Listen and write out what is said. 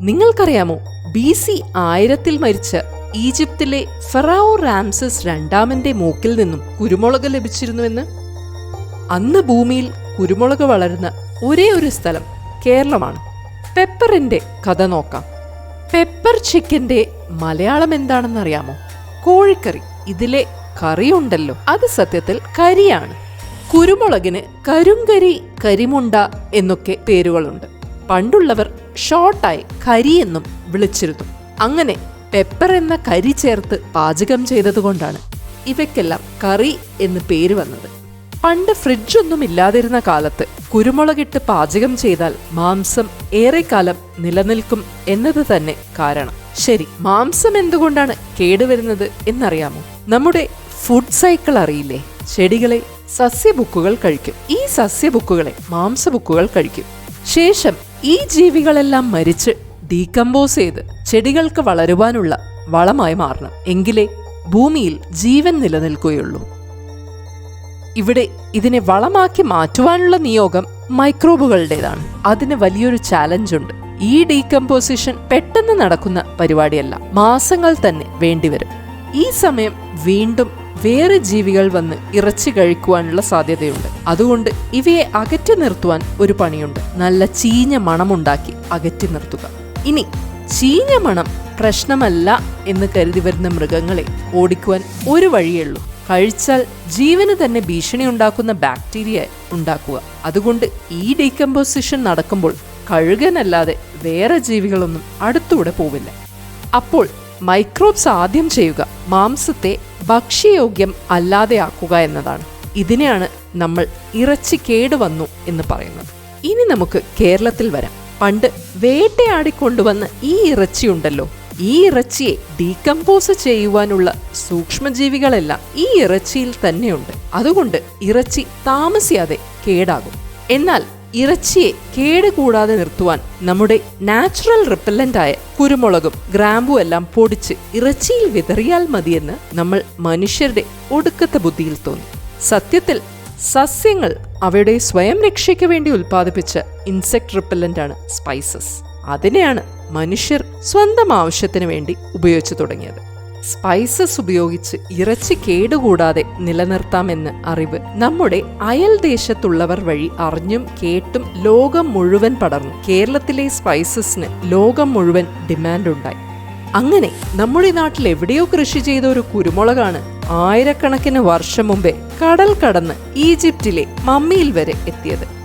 നിങ്ങൾക്കറിയാമോ B C ആയിരത്തിൽ മരിച്ച ഈജിപ്തിലെ ഫെറാവോ റാംസസ് രണ്ടാമന്റെ മൂക്കിൽ നിന്നും കുരുമുളക് ലഭിച്ചിരുന്നുവെന്ന്? അന്ന് ഭൂമിയിൽ കുരുമുളക് വളരുന്ന ഒരേ ഒരു സ്ഥലം കേരളമാണ്. പെപ്പറിന്റെ കഥ നോക്കാം. പെപ്പർ ചിക്കന്റെ മലയാളം എന്താണെന്നറിയാമോ? കോഴിക്കറി ഇതിലെ കറിയുണ്ടല്ലോ അത് സത്യത്തിൽ കരിയാണ്. കുരുമുളകിന് കരുങ്കരി കരിമുണ്ട എന്നൊക്കെ പേരുകളുണ്ട്. പണ്ടുള്ളവർ ഷോർട്ടായി കരി എന്നും വിളിച്ചിരുന്നു. അങ്ങനെ പെപ്പർ എന്ന കരി ചേർത്ത് പാചകം ചെയ്തതുകൊണ്ടാണ് ഇവയ്ക്കെല്ലാം കറി എന്ന് പേര് വന്നത്. പണ്ട് ഫ്രിഡ്ജൊന്നും ഇല്ലാതിരുന്ന കാലത്ത് കുരുമുളകിട്ട് പാചകം ചെയ്താൽ മാംസം ഏറെക്കാലം നിലനിൽക്കും എന്നത് തന്നെ കാരണം. ശരി മാംസം എന്തുകൊണ്ടാണ് കേടുവരുന്നത് എന്നറിയാമോ? നമ്മുടെ ഫുഡ് സൈക്കിൾ അറിയില്ലേ? ചെടികളെ സസ്യബുക്കുകൾ കഴിക്കും. ഈ സസ്യബുക്കുകളെ മാംസബുക്കുകൾ കഴിക്കും. ശേഷം ഈ ജീവികളെല്ലാം മരിച്ച് ഡീകമ്പോസ് ചെയ്ത് ചെടികൾക്ക് വളരുവാനുള്ള വളമായി മാറണം. എങ്കിലേ ഭൂമിയിൽ ജീവൻ നിലനിൽക്കുകയുള്ളൂ. ഇവിടെ ഇതിനെ വളമാക്കി മാറ്റുവാനുള്ള നിയോഗം മൈക്രോബുകളുടേതാണ്. അതിന് വലിയൊരു ചാലഞ്ച് ഉണ്ട് ഈ ഡീകമ്പോസിഷൻ പെട്ടെന്ന് നടക്കുന്ന പരിപാടിയല്ല. മാസങ്ങൾ തന്നെ വേണ്ടിവരും. ഈ സമയം വീണ്ടും വേറെ ജീവികൾ വന്ന് ഇറച്ചി കഴിക്കുവാനുള്ള സാധ്യതയുണ്ട്. അതുകൊണ്ട് ഇവയെ അകറ്റി നിർത്തുവാൻ ഒരു പണിയുണ്ട്. നല്ല ചീഞ്ഞ മണമുണ്ടാക്കി അകറ്റി നിർത്തുക. ഇനി ചീഞ്ഞ മണം പ്രശ്നമല്ല എന്ന് കരുതി വരുന്ന മൃഗങ്ങളെ ഓടിക്കുവാൻ ഒരു വഴിയുള്ളൂ കഴിച്ചാൽ ജീവന് തന്നെ ഭീഷണി ഉണ്ടാക്കുന്ന ബാക്ടീരിയ ഉണ്ടാക്കുക. അതുകൊണ്ട് ഈ ഡീകമ്പോസിഷൻ നടക്കുമ്പോൾ കഴുകനല്ലാതെ വേറെ ജീവികളൊന്നും അടുത്തൂടെ പോവില്ല. അപ്പോൾ മൈക്രോബ്സ് ആദ്യം ചെയ്യുക. മാംസത്തെ ഭക്ഷ്യയോഗ്യം അല്ലാതെയാക്കുക എന്നതാണ്. ഇതിനെയാണ് നമ്മൾ ഇറച്ചി കേടുവന്നു എന്ന് പറയുന്നത്. ഇനി നമുക്ക് കേരളത്തിൽ വരാം. പണ്ട് വേട്ടയാടിക്കൊണ്ടുവന്ന ഈ ഇറച്ചി ഉണ്ടല്ലോ ഈ ഇറച്ചിയെ ഡീകമ്പോസ് ചെയ്യുവാനുള്ള സൂക്ഷ്മജീവികളെല്ലാം ഈ ഇറച്ചിയിൽ തന്നെയുണ്ട്. അതുകൊണ്ട് ഇറച്ചി താമസിയാതെ കേടാകും. എന്നാൽ ഇറച്ചിയെ കേടുകൂടാതെ നിർത്തുവാൻ നമ്മുടെ നാച്ചുറൽ റിപ്പല്ലന്റായ കുരുമുളകും ഗ്രാമ്പും എല്ലാം പൊടിച്ച് ഇറച്ചിയിൽ വിതറിയാൽ മതിയെന്ന് നമ്മൾ മനുഷ്യരുടെ ഒടുക്കത്തെ ബുദ്ധിയിൽ തോന്നി. സത്യത്തിൽ സസ്യങ്ങൾ അവയുടെ സ്വയം രക്ഷയ്ക്ക് വേണ്ടി ഉൽപ്പാദിപ്പിച്ച ഇൻസെക്ട് റിപ്പല്ലന്റാണ് സ്പൈസസ്. അതിനെയാണ് മനുഷ്യർ സ്വന്തം ആവശ്യത്തിന് വേണ്ടി ഉപയോഗിച്ചു തുടങ്ങിയത്. സ്പൈസസ് ഉപയോഗിച്ച് ഇറച്ചി കേടുകൂടാതെ നിലനിർത്താമെന്ന് അറിവ് നമ്മുടെ അയൽ ദേശത്തുള്ളവർ വഴി അറിഞ്ഞും കേട്ടും ലോകം മുഴുവൻ പടർന്നു. കേരളത്തിലെ സ്പൈസസിന് ലോകം മുഴുവൻ ഡിമാൻഡുണ്ടായി. അങ്ങനെ നമ്മുടെ നാട്ടിൽ എവിടെയോ കൃഷി ചെയ്ത ഒരു കുരുമുളകാണ് ആയിരക്കണക്കിന് വർഷം മുമ്പേ കടൽ കടന്ന് ഈജിപ്തിലെ മമ്മിയിൽ വരെ എത്തിയത്.